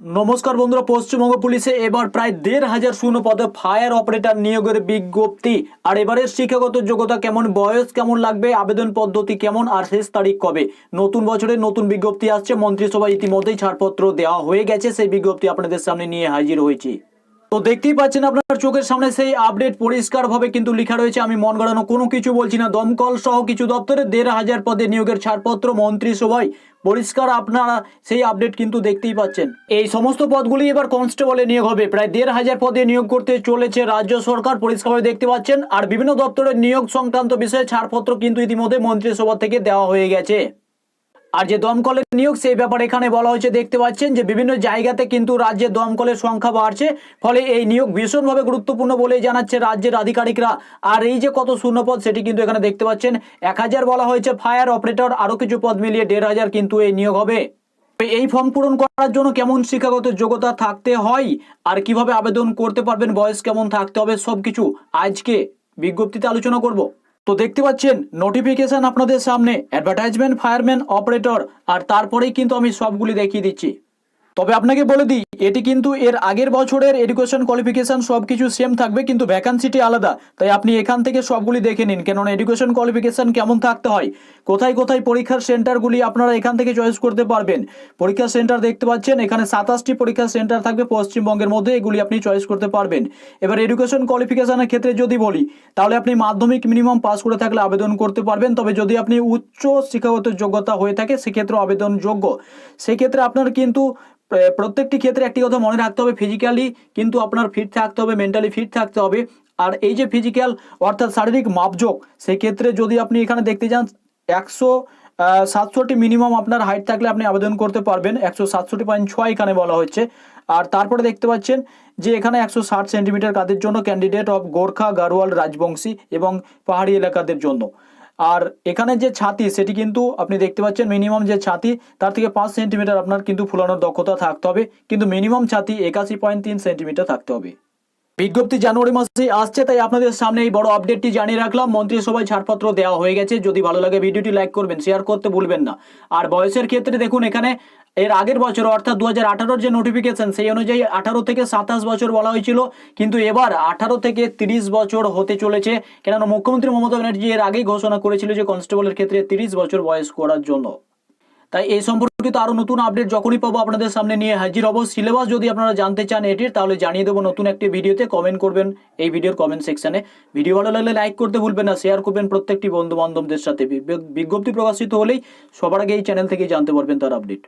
নমস্কার বন্ধুরা, পশ্চিমবঙ্গ পুলিশে এবার প্রায় দেড় হাজার শূন্য পদে ফায়ার অপারেটর নিয়োগের বিজ্ঞপ্তি। আর এবারের শিক্ষাগত যোগ্যতা কেমন, বয়স কেমন লাগবে, আবেদন পদ্ধতি কেমন, আর শেষ তারিখ কবে? নতুন বছরে নতুন বিজ্ঞপ্তি আসছে, মন্ত্রিসভায় ইতিমধ্যেই ছাড়পত্র দেওয়া হয়ে গেছে, সেই বিজ্ঞপ্তি আপনাদের সামনে নিয়ে হাজির হয়েছি। তো দেখতেই পাচ্ছেন আপনার চোখের সামনে সেই আপডেট পরিষ্কারভাবে কিন্তু লেখা রয়েছে। আমি মন গড়ানো কোনো কিছু বলছি না। দমকল সহ কিছু দপ্তরে দেড় হাজার পদে নিয়োগের ছাড়পত্র মন্ত্রিসভায় পরিষ্কার আপনারা সেই আপডেট কিন্তু দেখতেই পাচ্ছেন। এই সমস্ত পদগুলি এবার কনস্টেবলে নিয়োগ হবে। প্রায় দেড় হাজার পদে নিয়োগ করতে চলেছে রাজ্য সরকার, পরিষ্কারভাবে দেখতে পাচ্ছেন। আর বিভিন্ন দপ্তরের নিয়োগ সংক্রান্ত বিষয়ে ছাড়পত্র কিন্তু ইতিমধ্যে মন্ত্রিসভা থেকে দেওয়া হয়ে গেছে। আর যে দমকলের নিয়োগ, সেই ব্যাপারে এখানে বলা হয়েছে, দেখতে পাচ্ছেন যে বিভিন্ন জায়গাতে কিন্তু রাজ্যে দমকলের সংখ্যা বাড়ছে, ফলে এই নিয়োগ ভীষণভাবে গুরুত্বপূর্ণ বলে জানাচ্ছে রাজ্যের আধিকারিকরা। আর এই যে কত শূন্যপদ, সেটি কিন্তু এখানে দেখতে পাচ্ছেন, এক হাজার বলা হয়েছে, ফায়ার অপারেটর, আরও কিছু পদ মিলিয়ে দেড় হাজার কিন্তু এই নিয়োগ হবে। এই ফর্ম পূরণ করার জন্য কেমন শিক্ষাগত যোগ্যতা থাকতে হয়, আর কীভাবে আবেদন করতে পারবেন, বয়স কেমন থাকতে হবে, সবকিছু আজকে বিজ্ঞপ্তিতে আলোচনা করব। তো দেখতে পাচ্ছেন নোটিফিকেশন আপনাদের সামনে অ্যাডভার্টাইজমেন্ট ফায়ারম্যান অপারেটর আর তারপরেই কিন্তু আমি সবগুলি দেখিয়ে দিচ্ছি। তবে আপনাকে বলে দিই এটি কিন্তু এর আগের বছরের এডুকেশন কোয়ালিফিকেশন সব কিছু সেম থাকবে, কিন্তু ভ্যাকান্সিটি আলাদা। তাই আপনি এখান থেকে সবগুলি দেখে নিন, কেননা এডুকেশন কোয়ালিফিকেশন কেমন থাকতে হয়? কোথায় কোথায় পরীক্ষার সেন্টারগুলি আপনারা এখান থেকে চয়েস করতে পারবেন? পরীক্ষার সেন্টার দেখতে পাচ্ছেন, এখানে সাতাশটি পরীক্ষার সেন্টার থাকবে, পশ্চিমবঙ্গের মধ্যে এগুলি আপনি চয়েস করতে পারবেন। এবার এডুকেশন কোয়ালিফিকেশনের ক্ষেত্রে যদি বলি, তাহলে আপনি মাধ্যমিক মিনিমাম পাস করে থাকলে আবেদন করতে পারবেন, তবে যদি আপনি উচ্চ শিক্ষাগত যোগ্যতা হয়ে থাকে সেক্ষেত্রে আবেদনযোগ্য। সেক্ষেত্রে আপনার কিন্তু প্রত্যেকটি ক্ষেত্রে একটি কথা মনে রাখতে হবে ফিজিক্যালি কিন্তু আপনার ফিট থাকতে হবে মেন্টালি ফিট থাকতে হবে। আর এই যে ফিজিক্যাল অর্থাৎ শারীরিক মাপযোগ সেই ক্ষেত্রে যদি আপনি এখানে দেখতে যান, একশো সাতষট্টি মিনিমাম আপনার হাইট থাকলে আপনি আবেদন করতে পারবেন। একশো সাতষট্টি পয়েন্ট ছয় এখানে বলা হচ্ছে আর তারপরে দেখতে পাচ্ছেন যে এখানে একশো ষাট সেন্টিমিটার কাদের জন্য ক্যান্ডিডেট অফ গোর্খা গারোয়াল রাজবংশী এবং পাহাড়ি এলাকাদের জন্য। আর এখানে যে ছাতি, সেটি কিন্তু আপনি দেখতে পাচ্ছেন মিনিমাম যে ছাতি, তার থেকে পাঁচ সেন্টিমিটার আপনার কিন্তু ফুলানোর দক্ষতা থাকতে হবে। কিন্তু মিনিমাম ছাতি একাশি পয়েন্ট তিন সেন্টিমিটার থাকতে হবে। বিজ্ঞপ্তি জানুয়ারি মাসে আসছে, তাই আপনাদের সামনে এই বড় আপডেটটি জানিয়ে রাখলাম। মন্ত্রিসভায় ছাড়পত্র দেওয়া হয়ে গেছে। যদি ভালো লাগে ভিডিওটি লাইক করবেন শেয়ার করতে ভুলবেন না। আর বয়সের ক্ষেত্রে দেখুন এখানে, এর আগের বছর, অর্থাৎ দু হাজার যে নোটিফিকেশন সেই অনুযায়ী আঠারো থেকে সাতাশ বছর বলা হয়েছিল। কিন্তু এবার আঠারো থেকে তিরিশ বছর হতে চলেছে। কেননা মুখ্যমন্ত্রী মমতা ব্যানার্জি এর আগেই ঘোষণা করেছিল যে কনস্টেবলের ক্ষেত্রে তিরিশ বছর বয়স করার জন্য। তাই এই সম্পর্কিত আরও নতুন আপডেট যখনই পাবো আপনাদের সামনে নিয়ে হাজির হব। সিলেবাস যদি আপনারা জানতে চান এটির, তাহলে জানিয়ে দেবো নতুন একটি ভিডিওতে। কমেন্ট করবেন এই ভিডিওর কমেন্ট সেকশনে ভিডিও ভালো লাগলে লাইক করতে ভুলবেন না শেয়ার করবেন প্রত্যেকটি বন্ধু বান্ধবদের সাথে বিজ্ঞপ্তি প্রকাশিত হলেই সবার আগে এই চ্যানেল থেকে জানতে পারবেন তার আপডেট